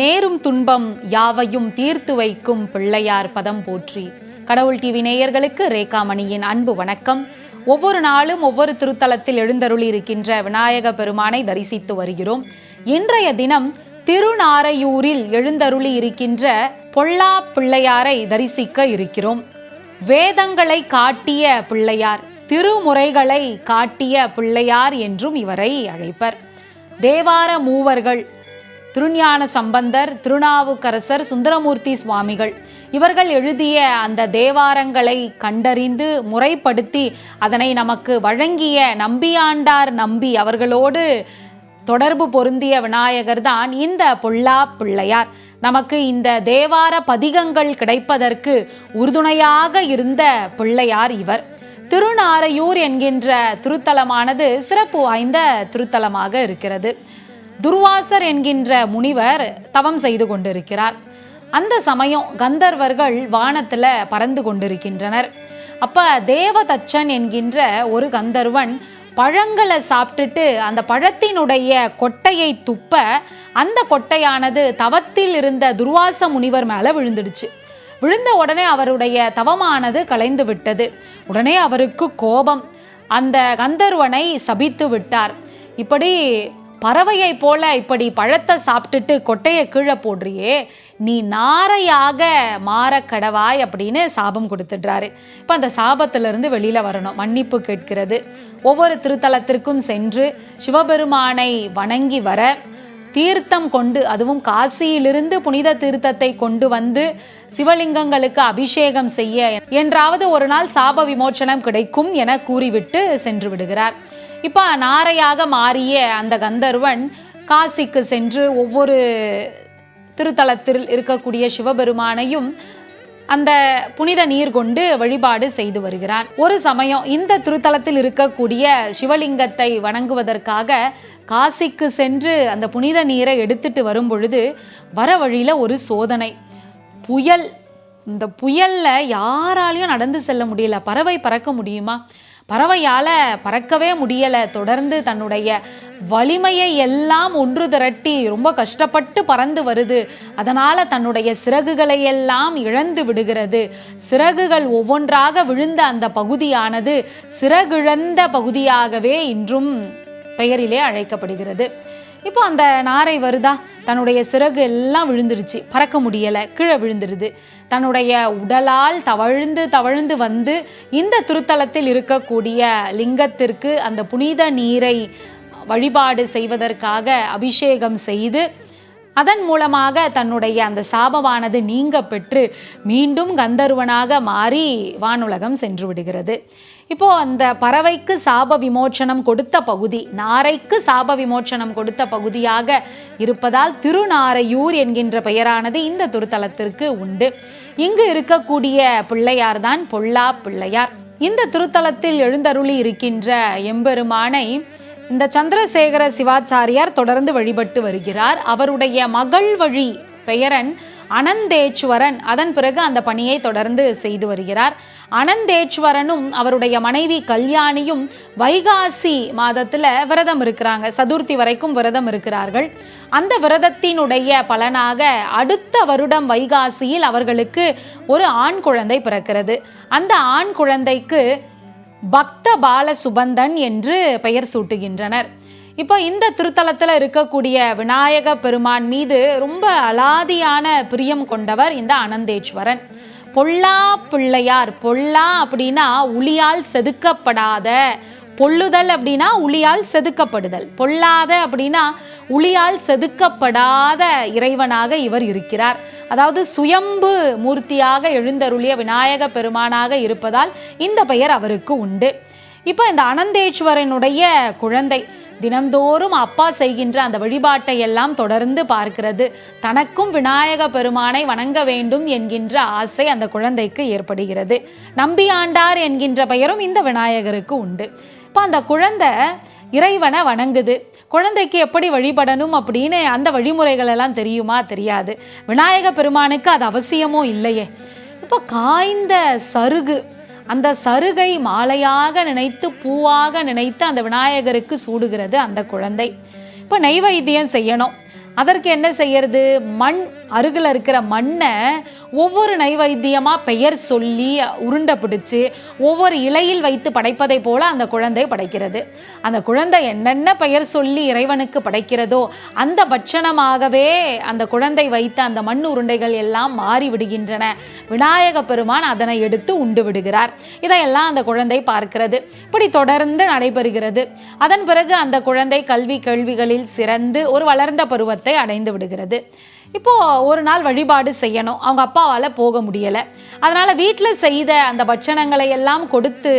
நேரும் துன்பம் யாவையும் தீர்த்து வைக்கும் பிள்ளையார் பதம் போற்றி. கடவுள் டிவி நேயர்களுக்கு ரேகாமணியின் அன்பு வணக்கம். ஒவ்வொரு நாளும் ஒவ்வொரு திருத்தலத்தில் எழுந்தருளி இருக்கின்ற விநாயக பெருமானை தரிசித்து வருகிறோம். இன்றைய தினம் திருநாரையூரில் எழுந்தருளி இருக்கின்ற பொல்லா பிள்ளையாரை தரிசிக்க இருக்கிறோம். வேதங்களை காட்டிய பிள்ளையார் திருமுறைகளை காட்டிய பிள்ளையார் என்றும் இவரை அழைப்பர். தேவார மூவர்கள் திருஞான சம்பந்தர் திருநாவுக்கரசர் சுந்தரமூர்த்தி சுவாமிகள். இவர்கள் எழுதிய அந்த தேவாரங்களை கண்டறிந்து முறைப்படுத்தி அதனை நமக்கு வழங்கிய நம்பியாண்டார் நம்பி அவர்களோடு தொடர்பு பொருந்திய விநாயகர் தான் இந்த பொல்லா பிள்ளையார். நமக்கு இந்த தேவார பதிகங்கள் கிடைப்பதற்கு உறுதுணையாக இருந்த பிள்ளையார் இவர். திருநாரையூர் என்கின்ற திருத்தலமானது சிறப்பு வாய்ந்த திருத்தலமாக இருக்கிறது. துர்வாசர் என்கின்ற முனிவர் தவம் செய்து கொண்டிருக்கிறார். அந்த சமயம் கந்தர்வர்கள் வானத்தில் பறந்து கொண்டிருக்கின்றனர். அப்ப தேவதச்சன் என்கின்ற ஒரு கந்தர்வன் பழங்களை சாப்பிட்டுட்டு அந்த பழத்தினுடைய கொட்டையை துப்ப அந்த கொட்டையானது தவத்தில் இருந்த துர்வாச முனிவர் மேலே விழுந்துடுச்சு. விழுந்த உடனே அவருடைய தவமானது கலைந்து விட்டது. உடனே அவருக்கு கோபம். அந்த கந்தர்வனை சபித்து விட்டார். இப்படி பறவையை போல இப்படி பழத்தை சாப்பிட்டுட்டு கொட்டையை கீழே போடுறியே நீ நாரையாக மாற கடவாய் அப்படின்னு சாபம் கொடுத்துடுறாரு. இப்போ அந்த சாபத்திலிருந்து வெளியில் வரணும். மன்னிப்பு கேட்கிறது. ஒவ்வொரு திருத்தலத்திற்கும் சென்று சிவபெருமானை வணங்கி வர தீர்த்தம் கொண்டு அதுவும் காசியிலிருந்து புனித தீர்த்தத்தை கொண்டு வந்து சிவலிங்கங்களுக்கு அபிஷேகம் செய்ய என்றாவது ஒரு நாள் சாப விமோச்சனம் கிடைக்கும் என கூறிவிட்டு சென்று விடுகிறார். இப்போ நாரையாக மாறிய அந்த கந்தர்வன் காசிக்கு சென்று ஒவ்வொரு திருத்தலத்தில் இருக்கக்கூடிய சிவபெருமானையும் அந்த புனித நீர் கொண்டு வழிபாடு செய்து வருகிறான். ஒரு சமயம் இந்த திருத்தலத்தில் இருக்கக்கூடிய சிவலிங்கத்தை வணங்குவதற்காக காசிக்கு சென்று அந்த புனித நீரை எடுத்துட்டு வரும் பொழுது வர வழியில ஒரு சோதனை. புயல் இந்த புயல்ல யாராலையும் நடந்து செல்ல முடியல. பறவை பறக்க முடியுமா? பறவையால் பறக்கவே முடியலை. தொடர்ந்து தன்னுடைய வலிமையை எல்லாம் ஒன்று திரட்டி ரொம்ப கஷ்டப்பட்டு பறந்து வருது. அதனால் தன்னுடைய சிறகுகளை எல்லாம் இழந்து விடுகிறது. சிறகுகள் ஒவ்வொன்றாக விழுந்த அந்த பகுதியானது சிறகிழந்த பகுதியாகவே இன்றும் பெயரிலே அழைக்கப்படுகிறது. இப்போ அந்த நாரை வருதா? தன்னுடைய சிறகு எல்லாம் விழுந்துருச்சு. பறக்க முடியலை. கீழே விழுந்துருது. தன்னுடைய உடலால் தவழ்ந்து தவழ்ந்து வந்து இந்த திருத்தலத்தில் இருக்கக்கூடிய லிங்கத்திற்கு அந்த புனித நீரை வழிபாடு செய்வதற்காக அபிஷேகம் செய்து அதன் மூலமாக தன்னுடைய அந்த சாபமானது நீங்க பெற்று மீண்டும் கந்தர்வனாக மாறி வானுலகம் சென்று விடுகிறது. இப்போ அந்த பறவைக்கு சாப விமோச்சனம் கொடுத்த பகுதி நாரைக்கு சாப விமோச்சனம் கொடுத்த பகுதியாக இருப்பதால் திருநாரையூர் என்கின்ற பெயரானது இந்த திருத்தலத்திற்கு உண்டு. இங்கு இருக்கக்கூடிய பிள்ளையார் தான் பொல்லா பிள்ளையார். இந்த திருத்தலத்தில் எழுந்தருளி இருக்கின்ற எம்பெருமானை இந்த சந்திரசேகர சிவாச்சாரியார் தொடர்ந்து வழிபட்டு வருகிறார். அவருடைய மகள் வழி பெயரன் அனந்தேச்சுவரன். அதன் பிறகு அந்த பணியை தொடர்ந்து செய்து வருகிறார். அனந்தேச்சுவரனும் அவருடைய மனைவி கல்யாணியும் வைகாசி மாதத்தில் விரதம் இருக்கிறாங்க. சதுர்த்தி வரைக்கும் விரதம் இருக்கிறார்கள். அந்த விரதத்தினுடைய பலனாக அடுத்த வருடம் வைகாசியில் அவர்களுக்கு ஒரு ஆண் குழந்தை பிறக்கிறது. அந்த ஆண் குழந்தைக்கு பக்த பால சுபந்தன் என்று பெயர் சூட்டுகின்றனர். இப்போ இந்த திருத்தலத்தில் இருக்கக்கூடிய விநாயக பெருமான் மீது ரொம்ப அலாதியான பிரியம் கொண்டவர் இந்த அனந்தேஸ்வரன் பொல்லா பிள்ளையார் பொல்லா அப்படின்னா உளியால் செதுக்கப்படாத பொல்லுதல் அப்படின்னா உளியால் செதுக்கப்படுதல். பொல்லாத அப்படின்னா உளியால் செதுக்கப்படாத இறைவனாக இவர் இருக்கிறார். அதாவது சுயம்பு மூர்த்தியாக எழுந்தருளிய விநாயக பெருமானாக இருப்பதால் இந்த பெயர் அவருக்கு உண்டு. இப்போ இந்த அனந்தேஸ்வரனுடைய குழந்தை தினம்தோறும் அப்பா செய்கின்ற அந்த வழிபாட்டை எல்லாம் தொடர்ந்து பார்க்கிறது. தனக்கும் விநாயக பெருமானை வணங்க வேண்டும் என்கின்ற ஆசை அந்த குழந்தைக்கு ஏற்படுகிறது. நம்பியாண்டார் என்கின்ற பெயரும் இந்த விநாயகருக்கு உண்டு. இப்போ அந்த குழந்தை இறைவனை வணங்குது. குழந்தைக்கு எப்படி வழிபடணும் அப்படின்னு அந்த வழிமுறைகள் எல்லாம் தெரியுமா? தெரியாது. விநாயக பெருமானுக்கு அது அவசியமோ இல்லையே. இப்போ காய்ந்த சருகு அந்த சருகை மாலையாக நினைத்து பூவாக நினைத்து அந்த விநாயகருக்கு சூடுகிறது அந்த குழந்தை. இப்போ நெய்வேத்தியம் செய்யணும். அதற்கு என்ன செய்யறது? மண் அருகில் இருக்கிற மண்ணை ஒவ்வொரு நைவைத்தியமாக பெயர் சொல்லி உருண்டை பிடிச்சு ஒவ்வொரு இலையில் வைத்து படைப்பதை போல அந்த குழந்தை படைக்கிறது. அந்த குழந்தை என்னென்ன பெயர் சொல்லி இறைவனுக்கு படைக்கிறதோ அந்த பட்சணமாகவே அந்த குழந்தை வைத்த அந்த மண் உருண்டைகள் எல்லாம் மாறி விடுகின்றன. விநாயக பெருமான் அதனை எடுத்து உண்டு விடுகிறார். இதையெல்லாம் அந்த குழந்தை பார்க்கிறது. இப்படி தொடர்ந்து நடைபெறுகிறது. அதன் பிறகு அந்த குழந்தை கல்வி கேள்விகளில் சிறந்து ஒரு வளர்ந்த பருவத்தை அடைந்து விடுகிறது. இப்போது ஒரு நாள் வழிபாடு செய்யணும். அவங்க அப்பாவால் போக முடியலை. அதனால் வீட்டில் செய்த அந்த பட்சணங்களை எல்லாம் கொடுத்து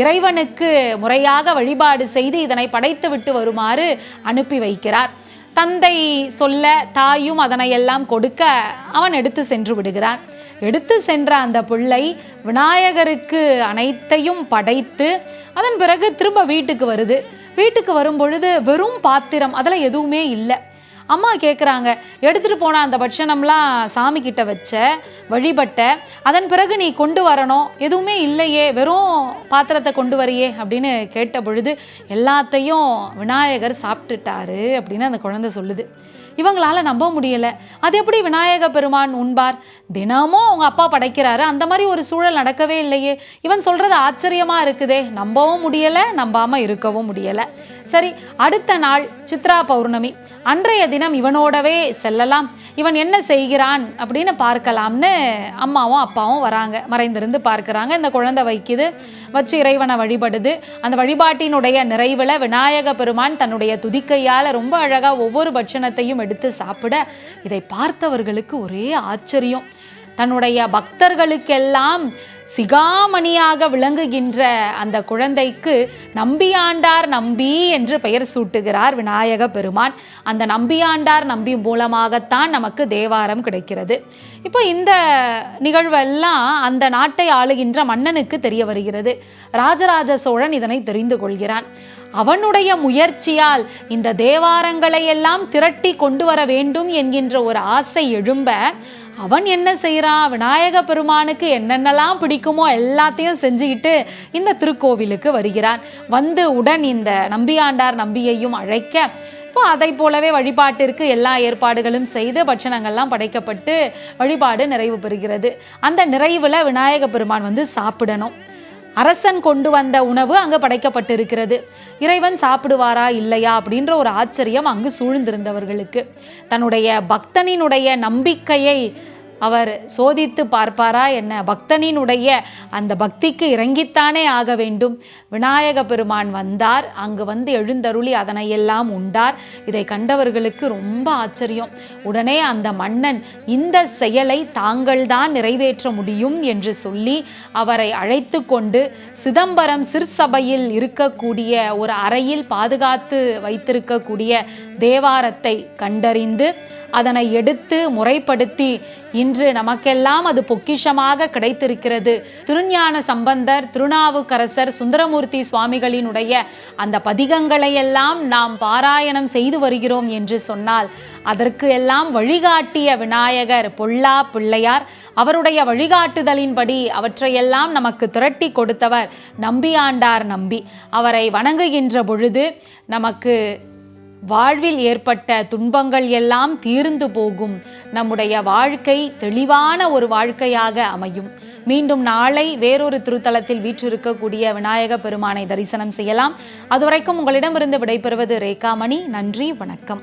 இறைவனுக்கு முறையாக வழிபாடு செய்து இதனை படைத்து விட்டு வருமாறு அனுப்பி வைக்கிறார். தந்தை சொல்ல தாயும் அதனை எல்லாம் கொடுக்க அவன் எடுத்து சென்று விடுகிறான். எடுத்து சென்ற அந்த பிள்ளை விநாயகருக்கு அனைத்தையும் படைத்து அதன் பிறகு திரும்ப வீட்டுக்கு வருது. வீட்டுக்கு வரும் பொழுது வெறும் பாத்திரம் அதில் எதுவுமே இல்லை. அம்மா கேட்குறாங்க எடுத்துகிட்டு போன அந்த பட்சணம்லாம் சாமி கிட்ட வச்ச வழிபட்ட அதன் பிறகு நீ கொண்டு வரணும். எதுவுமே இல்லையே வெறும் பாத்திரத்தை கொண்டு வரையே அப்படின்னு கேட்ட பொழுது எல்லாத்தையும் விநாயகர் சாப்பிட்டுட்டாரு அப்படின்னு அந்த குழந்தை சொல்லுது. இவங்களால நம்ப முடியலை. அது எப்படி விநாயக பெருமான் உண்பார்? தினமும் அவங்க அப்பா படைக்கிறாரு. அந்த மாதிரி ஒரு சூழல் நடக்கவே இல்லையே. இவன் சொல்றது ஆச்சரியமா இருக்குதே. நம்பவும் முடியலை நம்பாம இருக்கவும் முடியலை. சரி அடுத்த நாள் சித்ரா பௌர்ணமி. அன்றைய தினம் இவனோடவே செல்லலாம். இவன் என்ன செய்கிறான் அப்படின்னு பார்க்கலாம்னு அம்மாவும் அப்பாவும் வராங்க. மறைந்திருந்து பார்க்குறாங்க. இந்த குழந்தை வைக்குது. வச்சு இறைவனை வழிபடுது. அந்த வழிபாட்டினுடைய நிறைவில் விநாயக பெருமான் தன்னுடைய துதிக்கையால் ரொம்ப அழகாக ஒவ்வொரு பட்சணத்தையும் எடுத்து சாப்பிட இதை பார்த்தவர்களுக்கு ஒரே ஆச்சரியம். தன்னுடைய பக்தர்களுக்கெல்லாம் சிகாமணியாக விளங்குகின்ற அந்த குழந்தைக்கு நம்பியாண்டார் நம்பி என்று பெயர் சூட்டுகிறார் விநாயக பெருமான். அந்த நம்பியாண்டார் நம்பி மூலமாகத்தான் நமக்கு தேவாரம் கிடைக்கிறது. இப்போ இந்த நிகழ்வெல்லாம் அந்த நாட்டை ஆளுகின்ற மன்னனுக்கு தெரிய வருகிறது. ராஜராஜ சோழன் இதனை தெரிந்து கொள்கிறான். அவனுடைய முயற்சியால் இந்த தேவாரங்களை எல்லாம் திரட்டி கொண்டு வர வேண்டும் என்கின்ற ஒரு ஆசை எழும்ப அவன் என்ன செய்கிறான் விநாயக பெருமானுக்கு என்னென்னலாம் பிடிக்குமோ எல்லாத்தையும் செஞ்சுக்கிட்டு இந்த திருக்கோவிலுக்கு வருகிறான். வந்து உடன் இந்த நம்பியாண்டார் நம்பியையும் அழைக்க இப்போ அதை போலவே வழிபாட்டிற்கு எல்லா ஏற்பாடுகளும் செய்து பட்சணங்கள்லாம் படைக்கப்பட்டு வழிபாடு நிறைவு பெறுகிறது. அந்த நிறைவில் விநாயக பெருமான் வந்து சாப்பிடணும். அரசன் கொண்டு வந்த உணவு அங்கு படைக்கப்பட்டிருக்கிறது. இறைவன் சாப்பிடுவாரா இல்லையா அப்படின்ற ஒரு ஆச்சரியம் அங்கு சூழ்ந்திருந்தவர்களுக்கு. தன்னுடைய பக்தனினுடைய நம்பிக்கையை அவர் சோதித்து பார்ப்பாரா என்ன? பக்தனினுடைய அந்த பக்திக்கு இறங்கித்தானே ஆக வேண்டும். விநாயக பெருமான் வந்தார். அங்கு வந்து எழுந்தருளி அதனையெல்லாம் உண்டார். இதை கண்டவர்களுக்கு ரொம்ப ஆச்சரியம். உடனே அந்த மன்னன் இந்த செயலை தாங்கள்தான் நிறைவேற்ற முடியும் என்று சொல்லி அவரை அழைத்து கொண்டு சிதம்பரம் சிற்சபையில் இருக்கக்கூடிய ஒரு அறையில் பாதுகாத்து வைத்திருக்கக்கூடிய தேவாரத்தை கண்டறிந்து அதனை எடுத்து முறைப்படுத்தி இன்று நமக்கெல்லாம் அது பொக்கிஷமாக கிடைத்திருக்கிறது. திருஞான சம்பந்தர் திருநாவுக்கரசர் சுந்தரமூர்த்தி சுவாமிகளினுடைய அந்த பதிகங்களை எல்லாம் நாம் பாராயணம் செய்து வருகிறோம் என்று சொன்னால் அதற்கு எல்லாம் வழிகாட்டிய விநாயகர் பொல்லா பிள்ளையார் அவருடைய வழிகாட்டுதலின்படி அவற்றையெல்லாம் நமக்கு திரட்டி கொடுத்தவர் நம்பியாண்டார் நம்பி. அவரை வணங்குகின்ற பொழுது நமக்கு வாழ்வில் ஏற்பட்ட துன்பங்கள் எல்லாம் தீர்ந்து போகும். நம்முடைய வாழ்க்கை தெளிவான ஒரு வாழ்க்கையாக அமையும். மீண்டும் நாளை வேறொரு திருத்தலத்தில் வீற்றிருக்கக்கூடிய விநாயக பெருமானை தரிசனம் செய்யலாம். அதுவரைக்கும் உங்களிடமிருந்து விடைபெறுவது ரேகாமணி. நன்றி வணக்கம்.